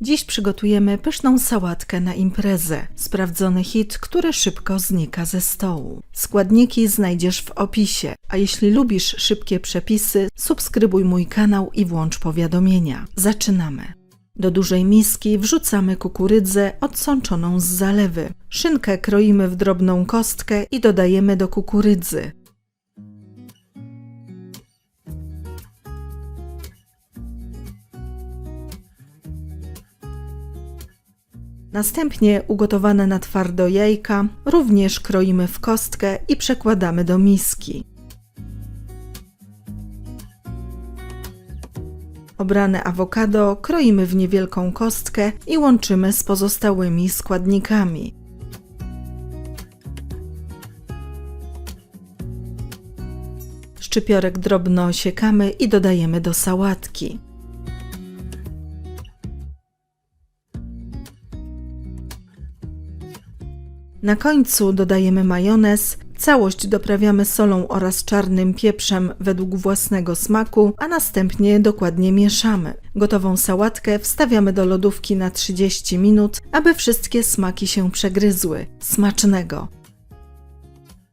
Dziś przygotujemy pyszną sałatkę na imprezę. Sprawdzony hit, który szybko znika ze stołu. Składniki znajdziesz w opisie, a jeśli lubisz szybkie przepisy, subskrybuj mój kanał i włącz powiadomienia. Zaczynamy. Do dużej miski wrzucamy kukurydzę odsączoną z zalewy. Szynkę kroimy w drobną kostkę i dodajemy do kukurydzy. Następnie ugotowane na twardo jajka również kroimy w kostkę i przekładamy do miski. Obrane awokado kroimy w niewielką kostkę i łączymy z pozostałymi składnikami. Szczypiorek drobno siekamy i dodajemy do sałatki. Na końcu dodajemy majonez, całość doprawiamy solą oraz czarnym pieprzem według własnego smaku, a następnie dokładnie mieszamy. Gotową sałatkę wstawiamy do lodówki na 30 minut, aby wszystkie smaki się przegryzły. Smacznego!